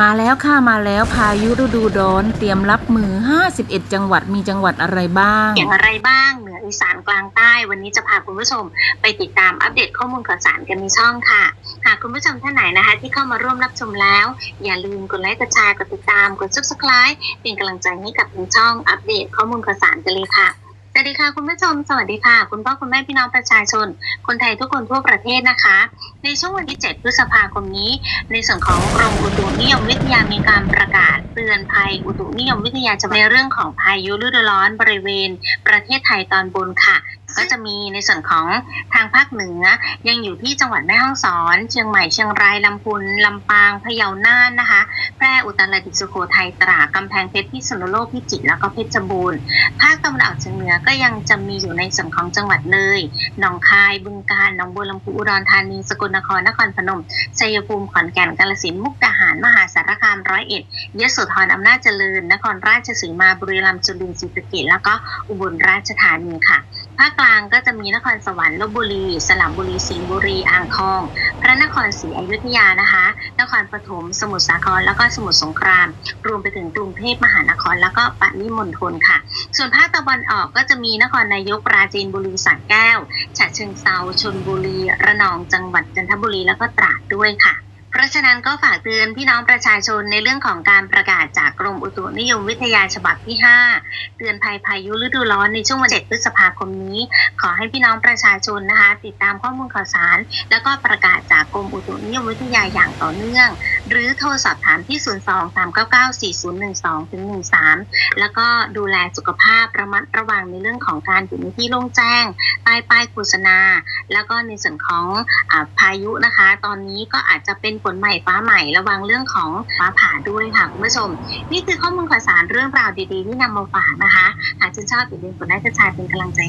มาแล้วค่ะมาแล้วพายุฤดูร้อนเตรียมรับมือ 51 จังหวัดมีจังหวัดอะไรบ้าง อย่างไรบ้างเหนืออีสานกลางใต้ วันนี้จะพาคุณผู้ชม ไปติดตามอัปเดตข้อมูลข่าวสารกันในช่องค่ะ หากคุณผู้ชมท่านไหนนะคะ ที่เข้ามาร่วมรับชมแล้ว อย่าลืมกดไลค์กดแชร์กดติดตามกด subscribe เป็นกำลังใจให้กับทางช่องอัปเดตข้อมูลข่าวสารกันเลยค่ะ สวัสดีค่ะคุณผู้ชม สวัสดีค่ะ คุณพ่อคุณแม่พี่น้องประชาชน คนไทยทุกคนทั่วประเทศนะคะ ในช่วงวันที่ 7 พฤษภาคมนี้ ในส่วนของกรมอุตุนิยมวิทยามีการประกาศเตือนภัยอุตุนิยมวิทยาจะในเรื่องของพายุฤดูร้อนบริเวณ ประเทศไทยตอนบนค่ะก็จะมีในส่วนของทางภาคเหนือ ยังอยู่ที่จังหวัดแม่ฮ่องสอน เชียงใหม่เชียงรายลำพูนลำปางพะเยาน่านนะคะ อุตรดิตถ์สุโขทัยตรากำแพงเพชรพิษณุโลกพิจิตรแล้วก็เพชรบูรณ์ภาคตะวันออกเฉียงเหนือก็ยังจะมีอยู่ในส่วนของจังหวัดเลยหนองคายบึงกาฬหนองบัวลำพูอุดรธานีสกลนครนครพนมชัยภูมิขอนแก่นกาฬสินธุ์มุกดาหารมหาสารคามร้อยเอ็ดยโสธรอำนาจเจริญ นครราชสีมาบุรีรัมย์จุลินทร์ศรีสะเกษแล้วก็อุบลราชธานีค่ะ ภาคกลางก็จะมีนครสวรรค์ลบบุรี สระบุรีสิงห์บุรีอ่างทอง พระนครศรีอยุธยานะคะ นครปฐมสมุทรสาครแล้วก็สมุทรสงคราม รวมไปถึงกรุงเทพมหานคร แล้วก็ปริมณฑลค่ะ ส่วนภาคตะวันออกก็จะมีนครนายกปราจีนบุรีสระแก้วฉะเชิงเซาชนบุรี ระนองจังหวัดจันทบุรีแล้วก็ตราดด้วยค่ะ ราะฉะนั้นก็ฝากเตือนพี่น้องประชาชนในเรื่องของการประกาศจากกรมอุตุนิยมวิทยาฉบับที่ 5 เตือนภัยพายุฤดูร้อนในช่วงวันเด็พฤษภาคมนี้ ขอให้พี่น้องประชาชนนะคะ ติดตามข้อมูลข่าวสาร แล้วก็ประกาศจากกรมอุตุนิยมวิทยาอย่างต่อเนื่อง หรือโทรสอบถามที่ 02 399 4012ถึง13 แล้วก็ดูแลสุขภาพระมัดระวังในเรื่องของการอยู่ในที่โล่งแจ้งใต้ป้ายโฆษณา แล้วก็ในส่วนของอพายุนะคะ ตอนนี้ก็อาจจะเป็นฝนใหม่ฟ้าใหม่ระวังเรื่องของฟ้าผ่าด้วยค่ะคุณผู้ชม นี่คือข้อมูลข่าวสารเรื่องราวดีๆที่นำมาฝากนะคะ หากชื่นชอบอย่าลืมกดไลค์กดแชร์เป็นกำลังใจ